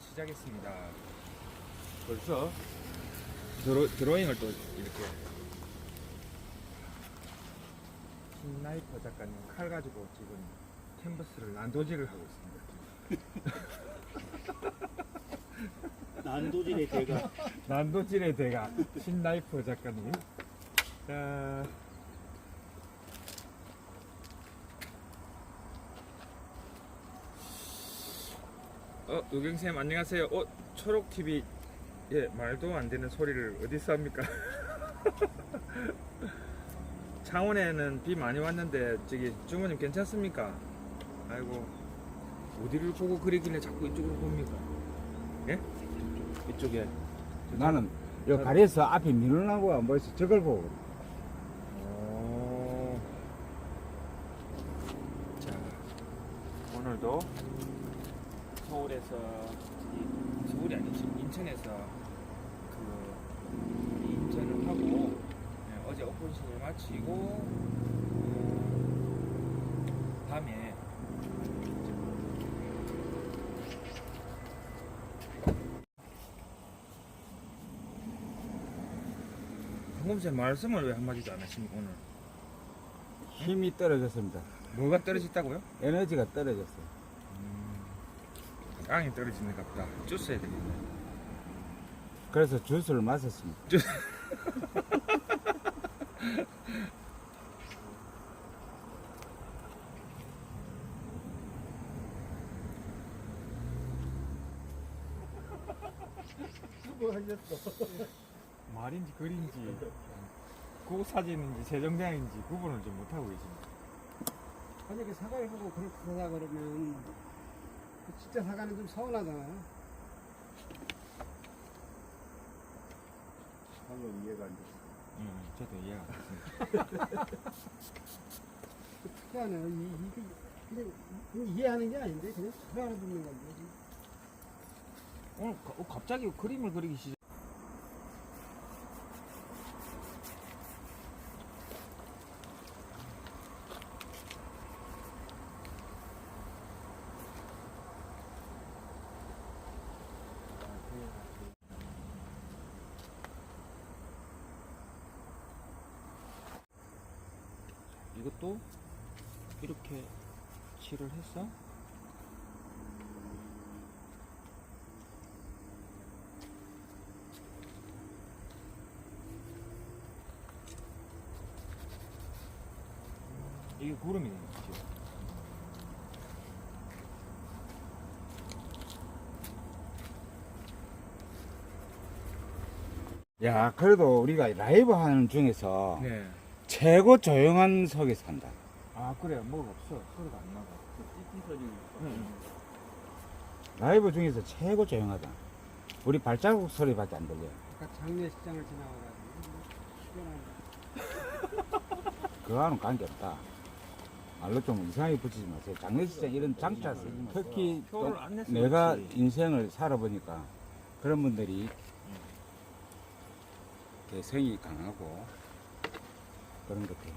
시작했습니다. 벌써 드로, 드로잉을 또 이렇게 신나이퍼 작가님 칼 가지고 지금 캔버스를 난도질을 하고 있습니다. 난도질의 대가 난도질의 대가 신나이퍼 작가님. 자, 어, 요경쌤 안녕하세요. 어, 초록 TV 예 말도 안 되는 소리를 어디서 합니까? 창원에는 비 많이 왔는데 저기 주모님 괜찮습니까? 아이고 어디를 보고 그리길래 자꾸 이쪽으로 봅니까? 예? 이쪽에 나는 요 가리에서 앞에 민원하고 안 보여서 저걸 보고 어... 자, 오늘도 서울에서 이 서울이 아니지 인천에서 그 인천을 하고 네, 어제 오픈신을 마치고 음, 밤에 방금새 말씀을 왜 한마디도 안 하십니까 오늘? 힘이 떨어졌습니다. 뭐가 떨어졌다고요? 에너지가 떨어졌어요. 땅이 떨어지는가 보다. 쫓아야 되겠네. 그래서 주스를 마셨습니다. 말인지 글인지 그 사진인지 세정량인지 구분을 좀 못하고 계십니다. 만약에 그 사과를 보고 그렇게 사다 그러면 그 진짜 사과는 좀 서운하잖아요. 방금 이해가 안 됐어요. 음, 저도 이해가 안 됐습니다. 특이하네요. 이, 이게 그냥, 그냥 이해하는 게 아닌데 그냥 사과를 듣는 건데. 오늘 가- 어, 갑자기 그림을 그리기 시작. 이것도 이렇게 칠을 했어? 이게 구름이네 지금. 야, 그래도 우리가 라이브 하는 중에서 네. 최고 조용한 석에 산다. 아 그래요. 뭐가 없어. 소리가 안 나가. 응. 라이브 중에서 최고 조용하다. 우리 발자국 소리밖에 안 들려. 아까 장례식장을 지나가가지고 시원하네. 그거와는 관계없다. 말로 좀 이상하게 붙이지 마세요. 장례식장 이런 장차 특히 또 표를 안 냈으면 내가 그렇지. 인생을 살아보니까 그런 분들이 개성이 강하고 그런 것들.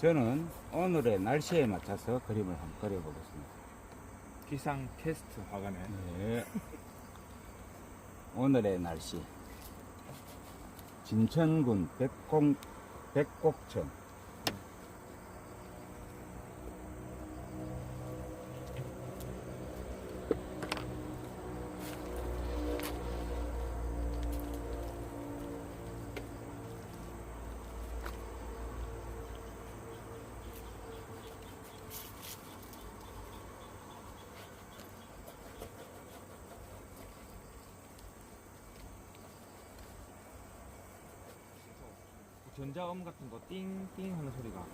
저는 오늘의 날씨에 맞춰서 그림을 한번 그려보겠습니다. 기상 테스트 화가네. 네. 오늘의 날씨. 진천군 백곡, 백곡천. 전자음 같은 거 띵띵 하는 소리가.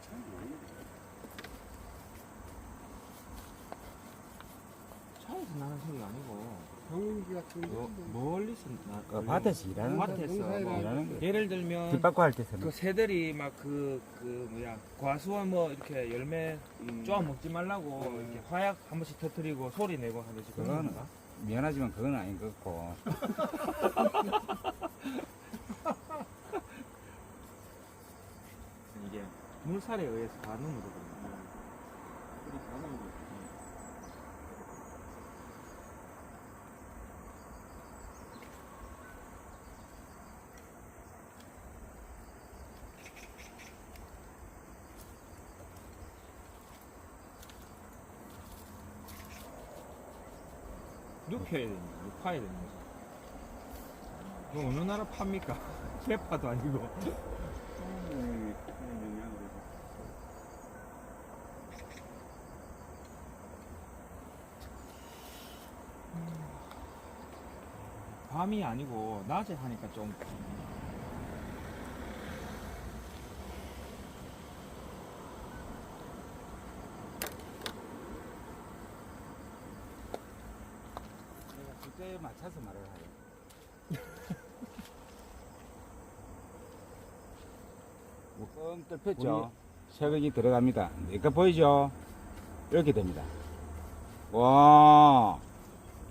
차에 멀리서 나는 소리가 아니고 경운기 같은 어, 거. 그 밭에서 일하는 거. 밭에서 뭐 일하는 거. 예를 들면 뒷바퀴 할때 쓰는 그 새들이 막 그 그 뭐야 과수와 뭐 이렇게 열매 쪼아 먹지 말라고 이렇게 화약 한 번씩 터트리고 소리 내고 하듯이 그런 그거는 건가? 미안하지만 그건 아닌 것 같고 이게 물살에 의해서 다 넘어지거든 요. 눕혀야 됩니다. 눕혀야 됩니다. 이거 어느 나라 팝니까? 캐파도 아니고. 밤이 아니고 낮에 하니까 좀 그때에 맞춰서 말을 하요 뻥 뚫혔죠? 새벽이 들어갑니다. 이거 보이죠? 이렇게 됩니다. 와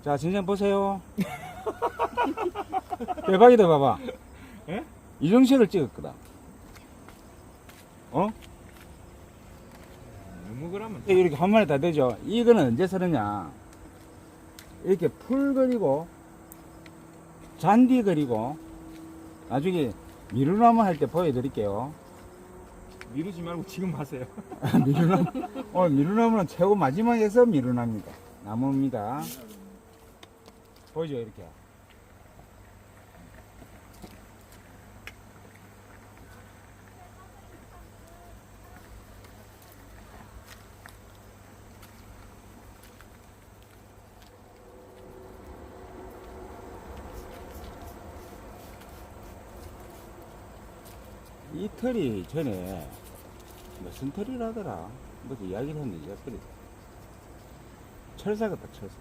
자 진정 보세요. 대박이다 봐봐. 예? 이정식을 찍었거든 어? 너무 그러면. 이렇게 한 번에 다 되죠. 이거는 언제 서느냐. 이렇게 풀 그리고, 잔디 그리고, 나중에 미루나무 할 때 보여드릴게요. 미루지 말고 지금 하세요. 미루나무, 오늘 미루나무는 최고 마지막에서 미루나무입니다. 나무입니다. 보이죠, 이렇게. 이 털이 전에 무슨 털이라더라. 뭐 이야기를 했는데 이야기를. 철사 같다 철사.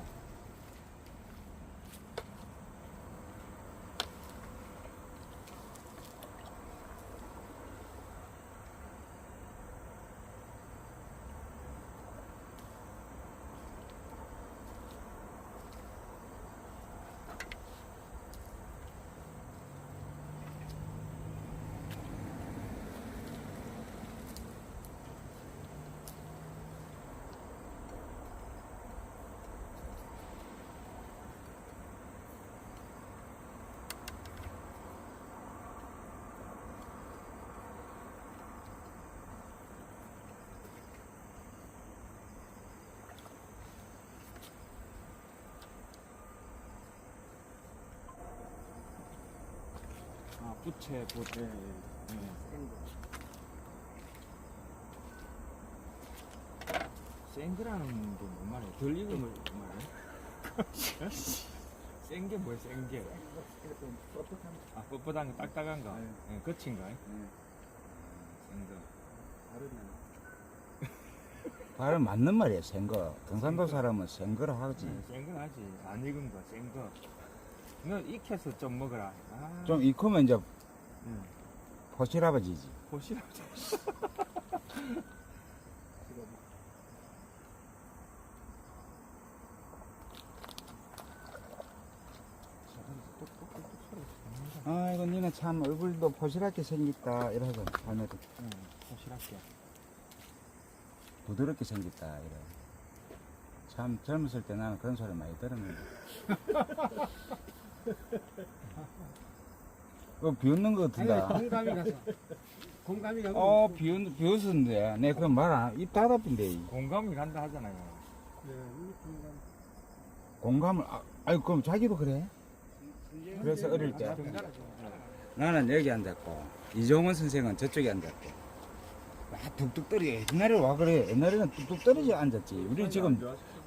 부채, 부채. 생그라는 게 뭔 말이야? 덜 익은 걸 말이야? 생게 뭐야, 생게? 아, 뻣뻣한 거, 딱딱한 거? 예, 거친 거? 생거. 발음 맞는 말이에요, 생거. 경상도 사람은 생거라 하지. 생거 하지. 안 익은 거, 생거. 너 익혀서 좀 먹어라. 아, 좀 익으면 이제 응. 포실아버지지. 보시라. 아이고, 니는 참 얼굴도 포실하게 생겼다. 이러고, 자네도 응, 보시랄게. 부드럽게 생겼다. 이래. 참 젊었을 때 나는 그런 소리 많이 들었는데. 그 비웃는 거 아니, 같은다. 공감이 가서. 공감이 가서. 어, 비웃, 비웃었는데. 내 그런 말 안, 입 닫아본데. 공감이 간다 하잖아요. 네, 이 공감. 공감을, 아, 아유, 그럼 자기도 그래? 그래서 어릴 때. 나는 여기 앉았고, 이종원 선생은 저쪽에 앉았고. 막 뚝뚝 떨어져. 옛날에 와 그래. 옛날에는 뚝뚝 떨어져 앉았지. 우리 지금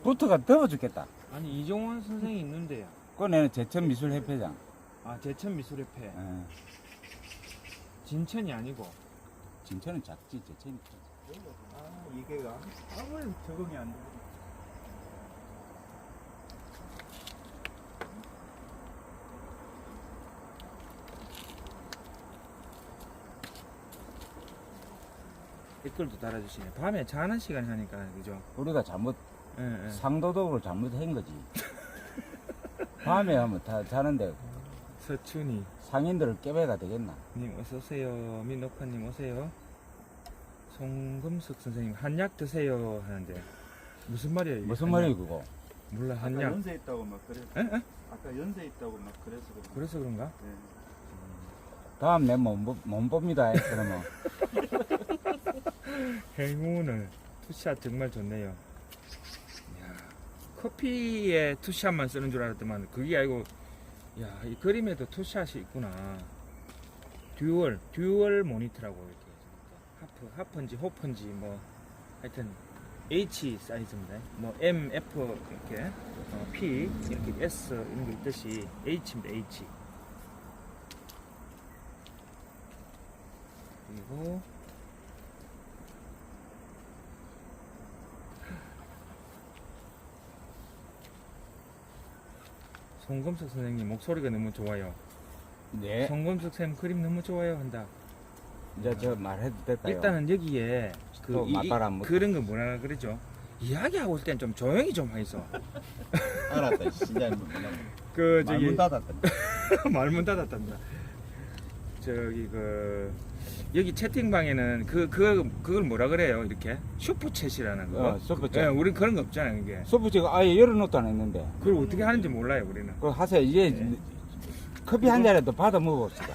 부터가 더워 죽겠다. 아니 이종원 선생이 있는데요. 그거는 제천 미술협회장. 아 제천 미술협회. 예. 진천이 아니고. 진천은 작지 제천이 크지. 아, 이게 아무리 적응이 안 돼. 댓글도 달아주시네. 밤에 자는 시간이 하니까 그죠? 우리가 잘못 예, 예. 상도덕으로 잘못한 거지. 밤에 하면 다 자는데 서춘이 상인들을 깨배가 되겠나? 님 어서 오세요. 민노파님 오세요. 송금숙 선생님 한약 드세요 하는데 무슨 말이에요? 이게 무슨 한약? 말이야 그거? 몰라 아까 한약. 연세 있다고 막 그래. 에? 에? 아까 연세 있다고 막 그래서 그래. 그래서 그런가? 네. 다음 내못 못 봅니다. 그러면 행운을 투샷 정말 좋네요. 커피에 투샷만 쓰는 줄 알았더만 그게 아니고 야, 이 그림에도 투샷이 있구나. 듀얼, 듀얼 모니터라고 이렇게 하프, 하프인지 호프인지 뭐 하여튼 H 사이즈입니다. 뭐 M, F 이렇게 어, P 이렇게 S 이런 게 있듯이 H입니다. H. 그리고 송금석 선생님 목소리가 너무 좋아요. 네 송금석 쌤 그림 너무 좋아요 한다. 이제 저 말해도 될까요? 일단은 여기에 그 또 이- 맞바람 못- 그런 거 뭐라 그러죠? 이야기하고 있을 땐 좀 조용히 좀 해서. 알았다. 진짜 그 말문 저기 닫았다. 말문 닫았단다. 저기 그 여기 채팅방에는 그 그 그걸 뭐라 그래요? 이렇게 슈퍼챗이라는 거. 어, 슈퍼챗. 예, 우리 그런 거 없잖아요, 이게. 소프트가 아예 열어놓도 안 했는데 그걸 어떻게 하는지 몰라요, 우리는. 그 하세요. 이제 네. 커피 한 잔이라도 받아 먹어봅시다.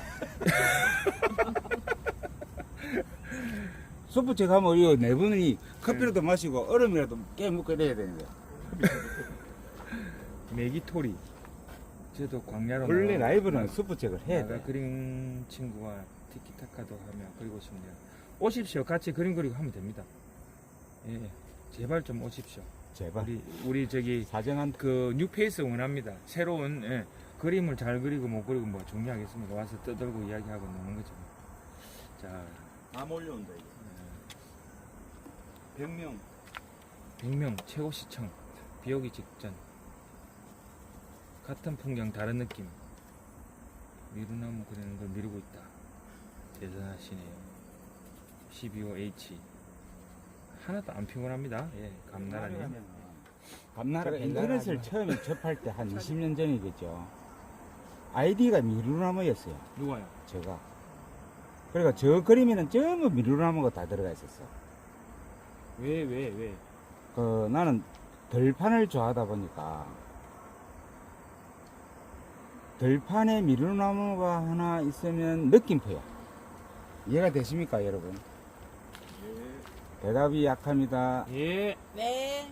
소프트 가면 이거 네 분이 커피라도 마시고 얼음이라도 깨 먹고 이래야 되는데 메기토리. 저도 광야로 원래 나와- 라이브는 소프트를 해야 나가 돼. 그림 친구와 티키타카도 하며 그리고 싶네요. 오십시오. 같이 그림 그리고 하면 됩니다. 예, 제발 좀 오십시오. 제발 우리 우리 저기 사정한 그 뉴페이스 원합니다. 새로운 예, 그림을 잘 그리고 못 그리고 뭐 중요하겠습니까? 와서 떠들고 이야기하고 노는 거죠. 자, 다 몰려온다 이거. 100명. 100명 최고 시청 비 오기 직전 같은 풍경 다른 느낌 미루나무 그리는 걸 미루고 있다 대단하시네요 12호H 하나도 안 피곤합니다 예 감나라님 감나라 제가 인터넷을 처음에 접할 때 한 20년 전이겠죠. 아이디가 미루나무였어요. 누가요? 제가. 그러니까 저 그림에는 전부 미루나무가 다 들어가 있었어. 왜 왜 왜? 그 나는 들판을 좋아하다 보니까 들판에 미루나무가 하나 있으면 느낌표야. 이해가 되십니까, 여러분? 대답이 약합니다. 예 네.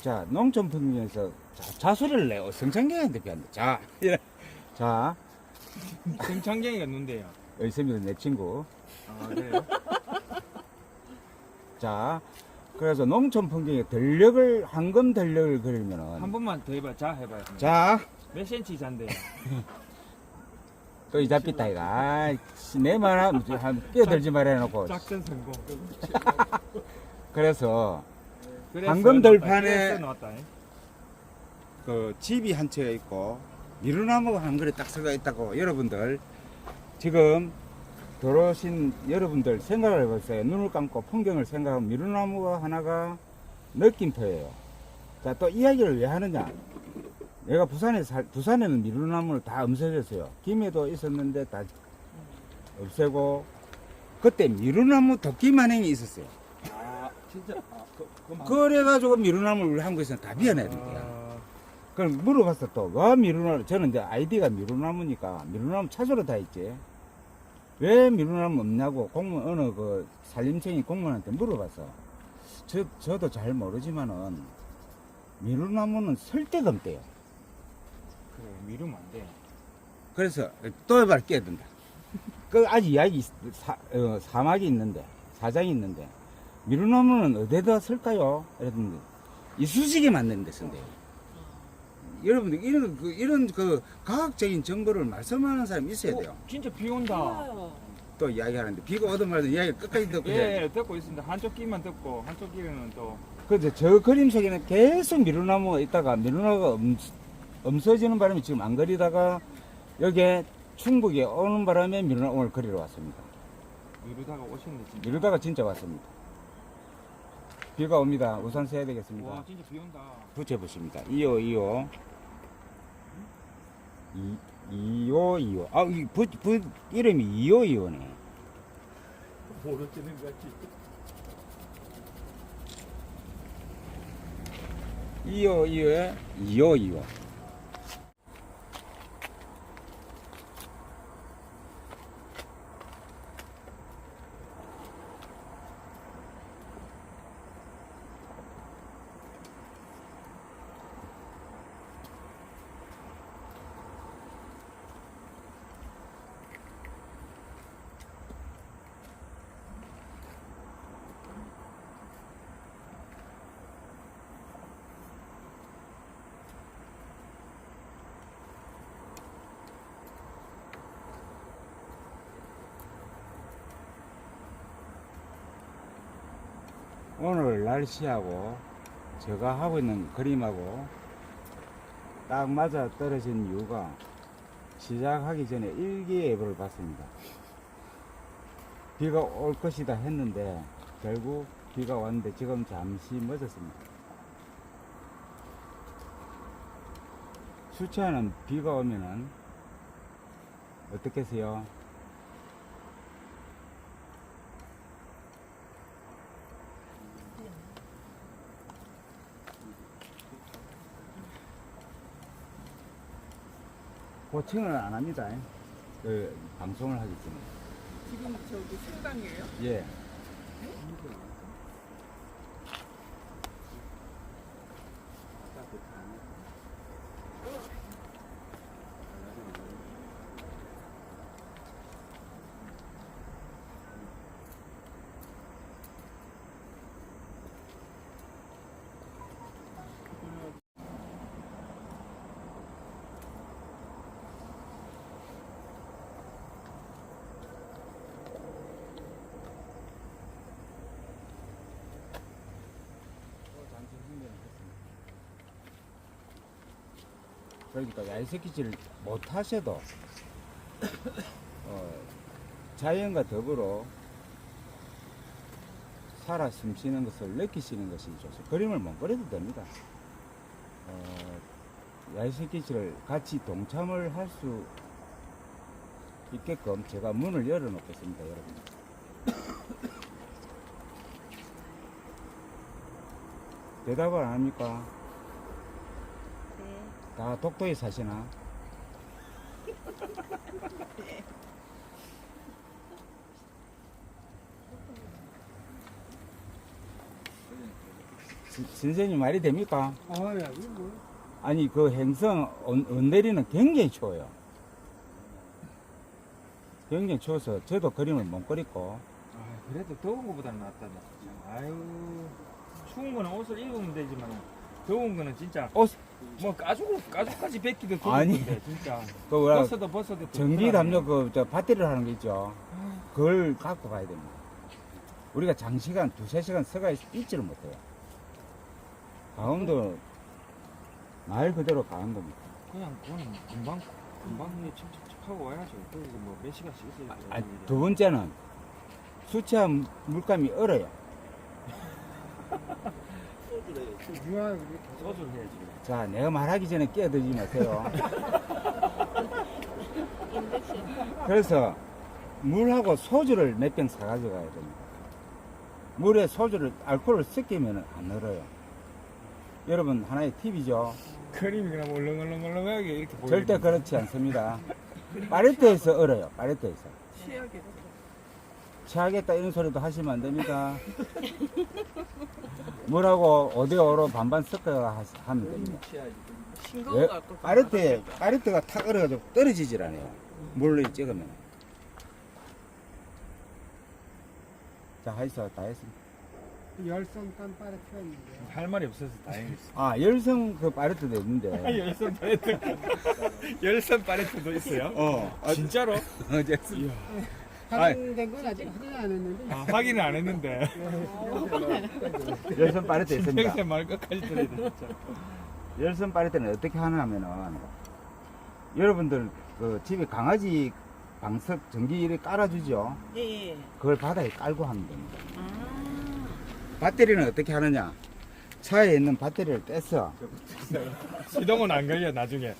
자, 농촌 풍경에서 자, 자수를 내요. 성창경한테 배웠다. 자, 이래. 자, 누군데요? 여기 있습니다, 내 친구. 아 그래요? 자, 그래서 농촌 풍경에 들녘을, 황금 들녘을 그리면은. 한 번만 더 해봐 자 해봐요 자, 몇 센치 잔데요? 또 이 잡혔다, 이거. 아이, 씨, 내 말 하면 한 끼어들지 말아 놓고. 작전 성공 그래서 그래서 나왔다 그 집이 한 채가 있고 미루나무가 한 그릇 딱 서가 있다고 여러분들 지금 들어오신 여러분들 생각을 해보세요. 눈을 감고 풍경을 생각하면 미루나무가 하나가 느낌표예요. 자, 또 이야기를 왜 하느냐? 내가 부산에 살, 부산에는 미루나무를 다 없애졌어요. 김해도 있었는데 다 없애고 그때 미루나무 도끼 만행이 있었어요. 아 진짜 아, 그, 그, 그래가지고 미루나무를 우리 한국에서는 다 비워내는 거야. 아, 그럼 물어봤어 또. 왜 미루나무? 저는 이제 아이디가 미루나무니까 미루나무 찾으러 다 있지. 왜 미루나무 없냐고 공무원 어느 그 산림청이 공무원한테 물어봤어. 저 저도 잘 모르지만은 미루나무는 설 데가 없대요. 그래 미루면 안 돼. 그래서 또말 깨든다. 그 아직 이야기 있- 사, 어, 사막이 있는데 사장이 있는데 미루나무는 어디다 쓸까요? 이랬는데 이쑤시개 만드는 데 쓴대요. 여러분들 이런 그 이런 그 과학적인 정보를 말씀하는 사람이 있어야 돼요. 어, 진짜 비 온다. 또 이야기하는데 비가 오든 말든 이야기 끝까지 듣고 예, 예. 예, 듣고 있습니다. 한쪽 귀만 듣고 한쪽 귀는 또 그런데 저 그림 속에는 계속 미루나무가 있다가 미루나무가 엄, 없어지는 바람에 지금 안 그리다가 여기에 충북에 오는 바람에 미루나무를 그리러 왔습니다. 미루다가 오셨는데 진짜. 미루다가 진짜 왔습니다. 비가 옵니다. 우산 써야 되겠습니다. 와 진짜 비 온다. 붙여보십니다. 2호, 2호. 2, 2호, 2호. 아, 이 부, 부, 이름이 2호, 2호네. 모르지는 거지. 2호, 2호에 2호, 2호. 오늘 날씨하고 제가 하고 있는 그림하고 딱 맞아 떨어진 이유가 시작하기 전에 일기예보를 봤습니다. 비가 올 것이다 했는데 결국 비가 왔는데 지금 잠시 멎었습니다. 수치하는 비가 오면은 어떻겠어요? 고칭을 안 합니다. 그 방송을 하기 때문에. 지금 저기 생방이에요? 예. 그러니까 야이새끼질 못 하셔도 어, 자연과 더불어 살아 숨쉬는 것을 느끼시는 것이 좋습니다. 그림을 못 그려도 됩니다. 어, 야이새끼질을 같이 동참을 할 수 있게끔 제가 문을 열어 놓겠습니다, 여러분. 대답을 안 합니까? 네. 다 독도에 사시나? 지- 선생님 말이 됩니까? 아 야 이거 뭐 아니 그 행성 온- 온내리는 굉장히 추워요. 굉장히 추워서 저도 그림을 못 그리고 아 그래도 더운 거보다는 낫다 나 진짜. 아유 추운 거는 옷을 입으면 되지만 더운 거는 진짜 옷- 뭐 가죽 가죽까지 벗기도 아니. 건데 진짜 그 뭐야 벗어도 벗어도 전기 덥더라고요. 담요 그저 배터리를 하는 거 있죠. 그걸 갖고 가야 됩니다. 우리가 장시간 두세 시간 서가 있, 있지를 못해요. 강원도 말 그대로 가는 겁니다. 그냥 그거는 금방 금방 척척척 하고 와야죠. 그리고 뭐몇 시간씩 있어야 아, 돼. 두 번째는 수치한 물감이 얼어요. 우리 소주를 해야지. 자, 내가 말하기 전에 끼어들지 마세요. 그래서 물하고 소주를 몇 병 사가지고 가야 됩니다. 물에 소주를, 알코올을 섞이면 안 얼어요. 여러분, 하나의 팁이죠. 그림이 그냥 얼렁얼렁얼렁하게 이렇게 보여. 절대 그렇지 않습니다. 파레트에서 얼어요, 파레트에서. 취하겠 다. 취하겠다 이런 소리도 하시면 안 됩니다. 물하고 5대5로 반반 섞어 하- 하면 됩니다. 싱거운 왜? 거 같고. 파레트에, 파레트가 탁 얼어가지고 떨어지질 않아요. 물로 찍으면. 자, 하이서 다 했습니다. 열성 깜빡이 튀었는데 할 말이 없어서 다행이었어. 아, 열성 그 파레트도 있는데. 열선 파레트. 열선 파레트도 있어요? 어, 아, 진짜로? 어제 확인된 건 아직 확인 안 했는데 아, 확인은 안 했는데. 열선 파레트 있습니다. 평생 말 끝까지 들어야 돼, 진짜. 열선 파레트는 어떻게 하냐면은 여러분들 그 집에 강아지 방석 전기를 깔아주죠. 예, 예. 그걸 바닥에 깔고 하면 됩니다. 아. 배터리는 어떻게 하느냐? 차에 있는 배터리를 떼서 시동은 안 걸려 나중에.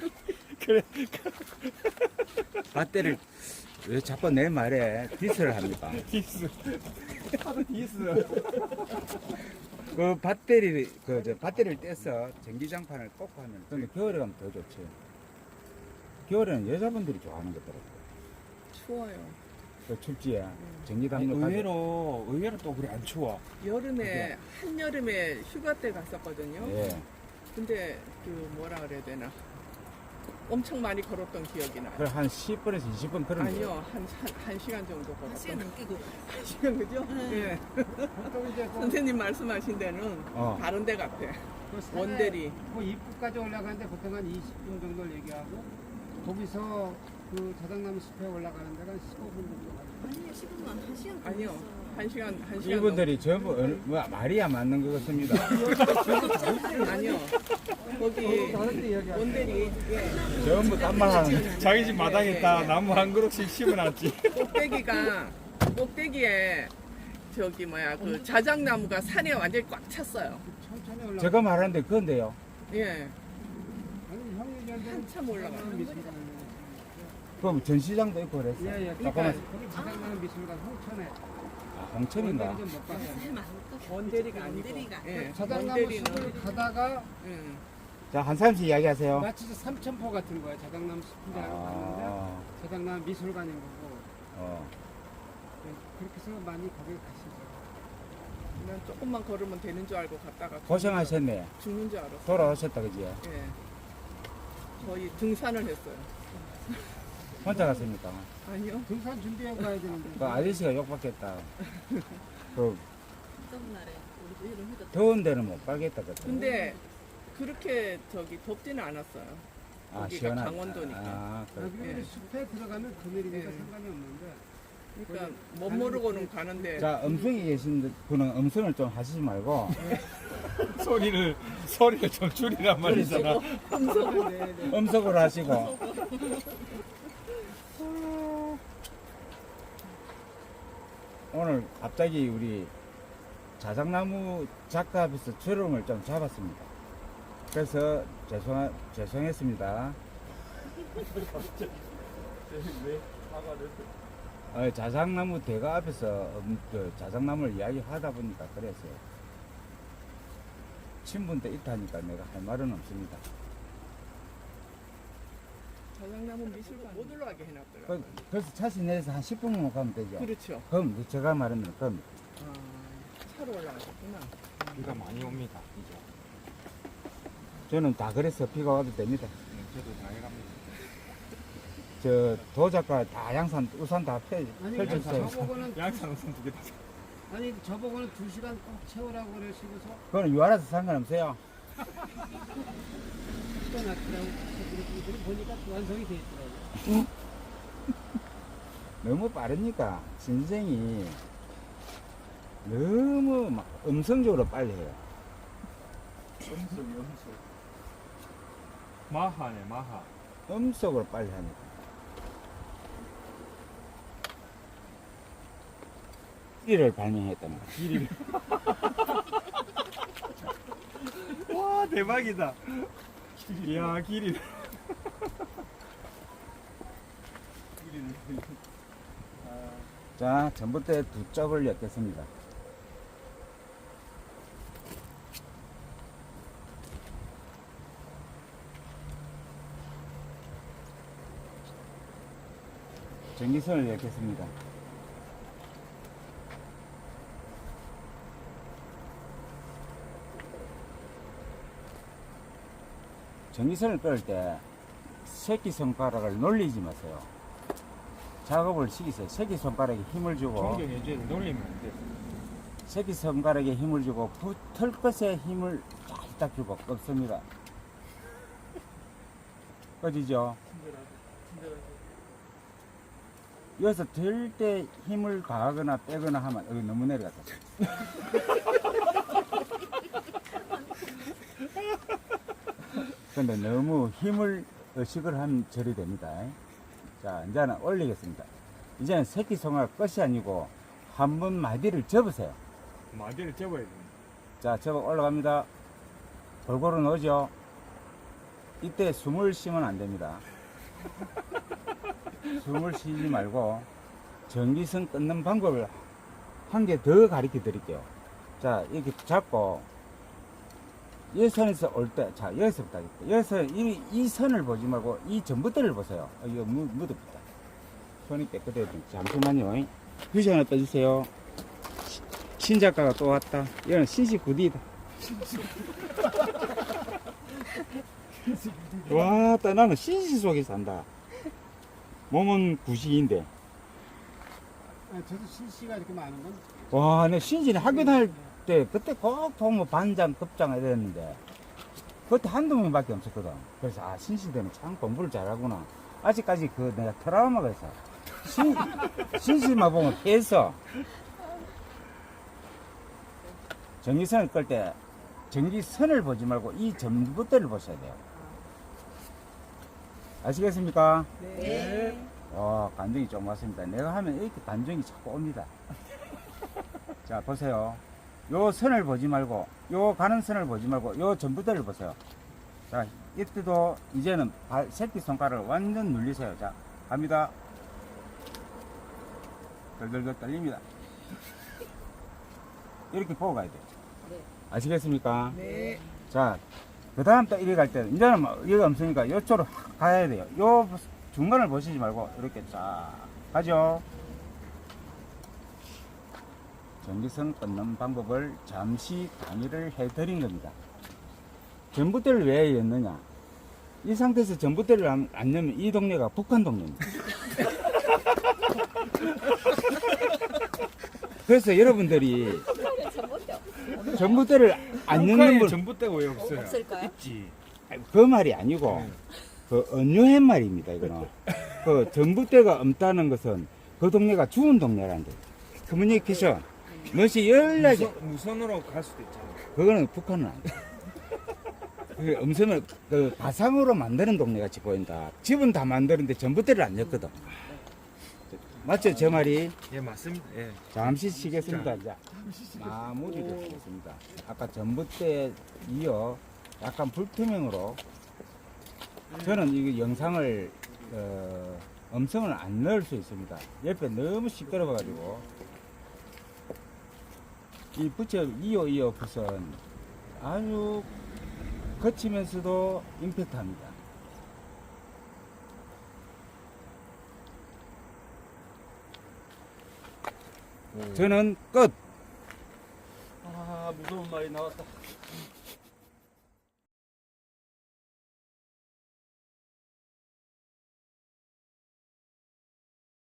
그래. 배터리를 왜 자꾸 내 말에 디스를 합니까? 디스. 하도 디스. 그 배터리를 그저 배터리를 떼서 전기장판을 꽂고 하면 근데 겨울에 가면 더 좋지. 겨울에는 여자분들이 좋아하는 거더라고. 추워요. 그 춥지에 아니, 전기담요 의외로 의외로 또 그래 안 추워. 여름에 한여름에 휴가 때 갔었거든요. 예. 근데 그 뭐라 그래야 되나 엄청 많이 걸었던 기억이 나요. 그한 10분에서 20분 그런 거. 아니요 한, 한, 한 시간 정도 걸었던 한 시간 넘게 그 한 시간 그죠? 예. 보통 이제 그, 선생님 말씀하신 데는 어. 다른 데 같아. 그 산에 원대리. 그 입구까지 올라가는데 보통 한 20분 정도를 얘기하고 거기서 그 자작나무 숲에 올라가는 데가 한 15분 정도. 아니 10분만 한 시간 아니요 걸렸어. 한 시간 한 시간 이분들이 전부 어느- 뭐 말이야 맞는 것 같습니다. 넘- 아니요 거기 원대리 예. 전부 딴말 하는. 자기 집 마당에다 나무 한 그루씩 심어놨지. 꼭대기가 꼭대기에 저기 뭐야 그 자작나무가 산에 완전히 꽉 찼어요. 올라가. 제가 말하는데 그건데요. 예. 한참 올라가요. 미술관. 그럼 전시장도 있고 그랬어. 예, 예. 잠깐만. 그러니까 거기 자작나무 미술관 홍천에. 원대리 가요. 원대리가 아니고. 원대리가. 예. 자작나무 원대리는 숲을 가다가 음. 자, 한 사람씩 이야기하세요. 마치 삼천포 같은 거예요. 자작나무 숲인데 갔는데 아, 자작나무 미술관인 거고 어. 예, 그렇게 해서 많이 거기 가시죠. 난 조금만 걸으면 되는 줄 알고 갔다가 고생하셨네. 죽는 줄 알았어. 돌아오셨다, 그지? 예. 거의 등산을 했어요. 혼자 갔습니까? 아니요. 등산 준비하고 가야 되는데. 그 아저씨가 욕받겠다. 그 어떤 날에 우리 이런 휴가 더운 데는 못 가겠다, 그랬더니. 근데 그렇게 저기 덥지는 않았어요. 아, 거기가 시원하 강원도니까. 아, 그래. 여기 예. 숲에 들어가면 그늘이니까 예. 상관이 없는데 그러니까 못 모르고는 가는데 자, 음성이 계신 분은 음성을 좀 하시지 말고 소리를 소리를 좀 줄이란 말이잖아. 네, 네. 음성으로 하시고. 오늘 갑자기 우리 자작나무 작가 앞에서 촬영을 좀 잡았습니다. 그래서 죄송 죄송했습니다. 어, 자작나무 대가 앞에서 음, 그 자작나무를 이야기하다 보니까 그랬어요. 친분 때 있다니까 내가 할 말은 없습니다. 자작나무 미술관 못 올라가게 해놨더라고요. 그, 그래서 차시 내에서 한 10분만 가면 되죠. 그렇죠. 그럼 제가 말하는 그럼 아, 차로 올라가셨구나. 비가 많이 옵니다. 이제. 저는 다 그래서 비가 와도 됩니다. 네, 저도 다 해갑니다. 저 도작가 다 양산 우산 다 펼, 아니 펼쳤어요. 저보고는 양산 우선 두개 다. 아니 저보고는 두 시간 꼭 채우라고 그러시고서 그거는 유알아서 상관없어요. 떠났더라고. 그랬더니 보니까 또 완성이 돼 있더라고. 너무 빠르니까 진생이 너무 막 음성적으로 빨리 해요. 염소 염소. 마하네 마하. 음속으로 빨리 하니까. 이를 발명했단 말이에요. 길이. 와 대박이다. 이야 길이. 자, 전봇대 두 쪽을 엮겠습니다. 전기선을 엮겠습니다. 전기선을 끌 때 새끼 손가락을 놀리지 마세요. 작업을 시키세요. 새끼 손가락에 힘을 주고. 놀리면 안 돼. 새끼 손가락에 힘을 주고 붙을 것에 힘을 살짝 주고 꺾습니다. 꺼지죠? 여기서 들 때 힘을 가하거나 빼거나 하면 여기 너무 내려갔다. 근데 너무 힘을 의식을 하면 절이 됩니다. 자, 이제는 올리겠습니다. 이제는 새끼 손가락 끝이 아니고 한 번 마디를 접으세요. 마디를 접어야 돼. 자, 접어 올라갑니다. 골고루 넣으죠. 이때 숨을 쉬면 안 됩니다. 숨을 쉬지 말고 전기선 끊는 방법을 한 개 더 가르쳐 드릴게요. 자, 이렇게 잡고 이 선에서 올 때, 자, 여기서부터 하겠다. 여기서 이, 이 선을 보지 말고 이 전봇대를 보세요. 어, 이거 묻, 묻었다. 손이 깨끗해야 돼. 잠시만요. 휴지 하나 빼주세요. 시- 신 작가가 또 왔다. 이거는 신시 구디다. 와, 따 나는 신시 속에 산다. 몸은 구시인데. 아, 저도 실시가 이렇게 많은 건 와, 내 신신이 학교 다닐 때 그때 꼭 보면 반장, 급장 이랬는데 그때 한두 명밖에 없었거든. 그래서 아, 신시 되면 참 공부를 잘하구나. 아직까지 그 내가 트라우마가 있어. 신, 신시만 보면 피했어. 전기선을 끌 때 전기선을 보지 말고 이 전봇대를 보셔야 돼요. 아시겠습니까? 네. 와, 감정이 좀 왔습니다. 내가 하면 이렇게 감정이 자꾸 옵니다. 자, 보세요. 요 선을 보지 말고, 요 가는 선을 보지 말고, 요 전부대를 보세요. 자, 이때도 이제는 발, 새끼 손가락을 완전 눌리세요. 자, 갑니다. 덜덜덜 떨립니다. 이렇게 보고 가야 돼요. 네. 아시겠습니까? 네. 자, 그 다음 또 이리 갈 때는, 이제는 뭐, 여기가 없으니까 이쪽으로 확 가야 돼요. 요 중간을 보시지 말고, 이렇게 쫙 가죠. 전기선 끊는 방법을 잠시 강의를 해드린 겁니다. 전봇대를 왜 였느냐? 이 상태에서 전봇대를 안, 안 넣으면 이 동네가 북한 동네입니다. 그래서 여러분들이 전봇대를 안 넣는 북한에 분, 전봇대가 왜 없어요? 없을까요? 있지. 그 말이 아니고 네. 그 언유한 말입니다 이거는 그 전봇대가 없다는 것은 그 동네가 죽은 동네라는 데 커뮤니케이션 무 엇이 연락이 무선, 무선으로 갈 수도 있잖아요. 그거는 북한은 아니야 그 음성을 그 가상으로 만드는 동네 같이 보인다. 집은 다 만드는데 전봇대를 안 였거든. 맞죠? 제 말이? 예, 맞습니다. 예. 잠시 쉬겠습니다. 이제 마무리를 하겠습니다. 아까 전봇대 이어 약간 불투명으로 저는 이 영상을 어, 음성을 안 넣을 수 있습니다. 옆에 너무 시끄러워가지고 이 부처 이어 이어 붓은 아주 거치면서도 임팩트합니다. 저는 끝. 아 무서운 말이 나왔다